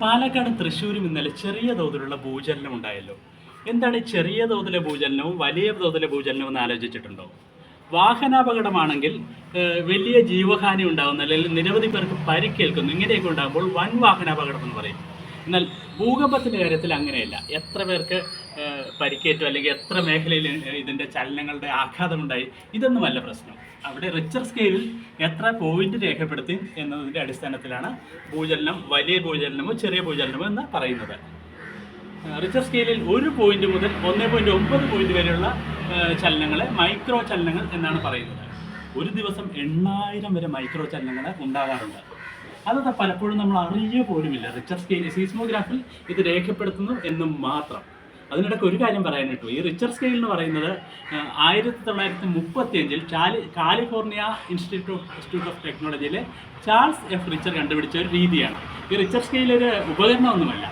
പാലക്കാട് തൃശ്ശൂരും ഇന്നലെ ചെറിയ തോതിലുള്ള ഭൂചലനം ഉണ്ടായല്ലോ. എന്താണ് ചെറിയ തോതിലെ ഭൂചലനവും വലിയ തോതിലെ ഭൂചലനവും എന്ന് ആലോചിച്ചിട്ടുണ്ടോ? വാഹനാപകടമാണെങ്കിൽ വലിയ ജീവഹാനി ഉണ്ടാകുന്ന അല്ലെങ്കിൽ നിരവധി പേർക്ക് പരിക്കേൽക്കുന്നു. ഇങ്ങനെയൊക്കെ ഉണ്ടാകുമ്പോൾ വൻ വാഹനാപകടം എന്ന് പറയും. എന്നാൽ ഭൂകമ്പത്തിന്റെ കാര്യത്തിൽ അങ്ങനെയല്ല. എത്ര പേർക്ക് പരിക്കേറ്റു അല്ലെങ്കിൽ എത്ര മേഖലയിൽ ഇതിന്റെ ചലനങ്ങളുടെ ആഘാതമുണ്ടായി ഇതൊന്നുമല്ല പ്രശ്നം. അവിടെ റിച്ചർ സ്കെയിലിൽ എത്ര പോയിന്റ് രേഖപ്പെടുത്തി എന്നതിന്റെ അടിസ്ഥാനത്തിലാണ് ഭൂചലനം വലിയ ഭൂചലനമോ ചെറിയ ഭൂചലനമോ എന്ന് പറയുന്നത്. റിച്ചർ സ്കെയിലിൽ ഒരു പോയിന്റ് മുതൽ ഒന്ന് പോയിന്റ് ഒമ്പത് പോയിന്റ് വരെയുള്ള ചലനങ്ങളെ മൈക്രോ ചലനങ്ങൾ എന്നാണ് പറയുന്നത്. ഒരു ദിവസം എണ്ണായിരം വരെ മൈക്രോ ചലനങ്ങൾ ഉണ്ടാകാറുണ്ട്. അതൊക്കെ പലപ്പോഴും നമ്മൾ അറിയുക പോലുമില്ല റിച്ചർ സ്കെയിൽ സീസ്മോഗ്രാഫിൽ ഇത് രേഖപ്പെടുത്തുന്നു എന്നും മാത്രം. അതിനിടയ്ക്ക് ഒരു കാര്യം പറയാൻ കിട്ടും. ഈ റിച്ചർ സ്കെയിൽ എന്ന് പറയുന്നത് ആയിരത്തി തൊള്ളായിരത്തി മുപ്പത്തി അഞ്ചിൽ ചാലി കാലിഫോർണിയ ഇൻസ്റ്റിറ്റ്യൂട്ട് ഇൻസ്റ്റിറ്റ്യൂട്ട് ഓഫ് ടെക്നോളജിയിലെ ചാൾസ് എഫ് റിച്ചർ കണ്ടുപിടിച്ച ഒരു രീതിയാണ്. ഈ റിച്ചർ സ്കെയിൽ ഒരു ഉപകരണമൊന്നുമല്ല.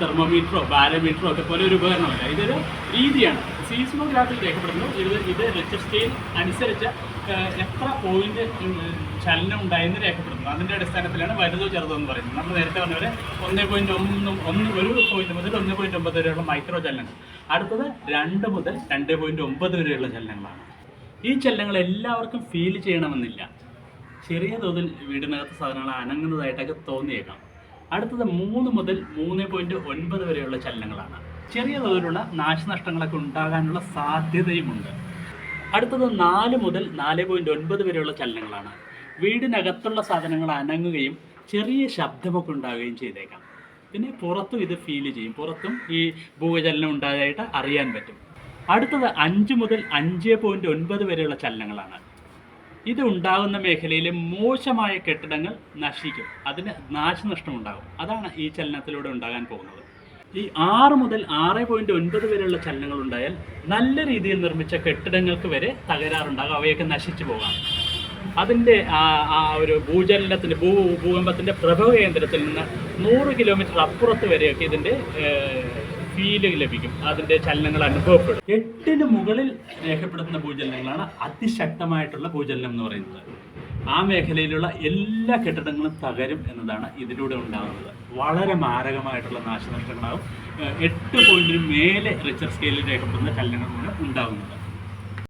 തെർമോമീറ്ററോ ബാരോമീറ്ററോ ഒക്കെ പോലെ ഒരു ഉപകരണമല്ല. ഇതൊരു രീതിയാണ്. സീസ്മോഗ്രാഫിൽ രേഖപ്പെടുന്നു ഇത് ഇത് റിച്ചർ സ്കെയിൽ അനുസരിച്ച് എത്ര പോയിന്റ് ചലനം ഉണ്ടായെന്ന് രേഖപ്പെടുന്നു അതിന്റെ അടിസ്ഥാനത്തിലാണ് വലുതോ ചെറുതോ എന്ന് പറയുന്നത്. നമ്മൾ നേരത്തെ പറഞ്ഞ ഒന്ന് പോയിന്റ് ഒന്ന് ഒന്ന് ഒരു പോയിന്റ് മുതൽ ഒന്ന് പോയിന്റ് ഒമ്പത് വരെയുള്ള മൈക്രോ ചലനങ്ങൾ. അടുത്തത് രണ്ട് മുതൽ രണ്ട് പോയിന്റ് ഒമ്പത് വരെയുള്ള ചലനങ്ങളാണ്. ഈ ചലനങ്ങൾ എല്ലാവർക്കും ഫീൽ ചെയ്യണമെന്നില്ല. ചെറിയ തോതിൽ വീടിനകത്ത് സാധനങ്ങൾ അനങ്ങുന്നതായിട്ടൊക്കെ തോന്നിയേക്കാം. അടുത്തത് മൂന്ന് മുതൽ മൂന്ന് പോയിന്റ് ഒൻപത് വരെയുള്ള ചലനങ്ങളാണ്. ചെറിയ തോതിലുള്ള നാശനഷ്ടങ്ങളൊക്കെ ഉണ്ടാകാനുള്ള സാധ്യതയുമുണ്ട്. അടുത്തത് നാല് മുതൽ നാല് പോയിന്റ് ഒൻപത് വരെയുള്ള ചലനങ്ങളാണ്. വീടിനകത്തുള്ള സാധനങ്ങൾ അനങ്ങുകയും ചെറിയ ശബ്ദമൊക്കെ ഉണ്ടാവുകയും ചെയ്തേക്കാം. പിന്നെ പുറത്തും ഇത് ഫീൽ ചെയ്യും. പുറത്തും ഈ ഭൂചലനം ഉണ്ടായതായിട്ട് അറിയാൻ പറ്റും. അടുത്തത് അഞ്ച് മുതൽ അഞ്ച് പോയിന്റ് ഒൻപത് വരെയുള്ള ചലനങ്ങളാണ്. ഇത് ഉണ്ടാകുന്ന മേഖലയിലെ മോശമായ കെട്ടിടങ്ങൾ നശിക്കും. അതിന് നാശനഷ്ടം ഉണ്ടാകും. അതാണ് ഈ ചലനത്തിലൂടെ ഉണ്ടാകാൻ പോകുന്നത്. ഈ ആറ് മുതൽ ആറ് പോയിന്റ് ഒൻപത് വരെയുള്ള ചലനങ്ങൾ ഉണ്ടായാൽ നല്ല രീതിയിൽ നിർമ്മിച്ച കെട്ടിടങ്ങൾക്ക് വരെ തകരാറുണ്ടാകും. അവയൊക്കെ നശിച്ചു പോകാം. അതിന്റെ ആ ഒരു ഭൂചലനത്തിന്റെ ഭൂ ഭൂകമ്പത്തിന്റെ പ്രഭവ കേന്ദ്രത്തിൽ നിന്ന് നൂറ് കിലോമീറ്റർ അപ്പുറത്ത് വരെയൊക്കെ ഇതിന്റെ ഫീൽ ലഭിക്കും. അതിന്റെ ചലനങ്ങൾ അനുഭവപ്പെടും. എട്ടിന് മുകളിൽ രേഖപ്പെടുത്തുന്ന ഭൂചലനങ്ങളാണ് അതിശക്തമായിട്ടുള്ള ഭൂചലനം എന്ന് പറയുന്നത്. ആ മേഖലയിലുള്ള എല്ലാ കെട്ടിടങ്ങളും തകരും എന്നതാണ് ഇതിലൂടെ ഉണ്ടാകുന്നത്. വളരെ മാരകമായിട്ടുള്ള നാശനഷ്ടങ്ങളാകും എട്ട് പോയിന്റിന് മേലെ റിച്ചർ സ്കെയിലിൽ രേഖപ്പെടുന്ന മൂലം ഉണ്ടാകുന്നത്.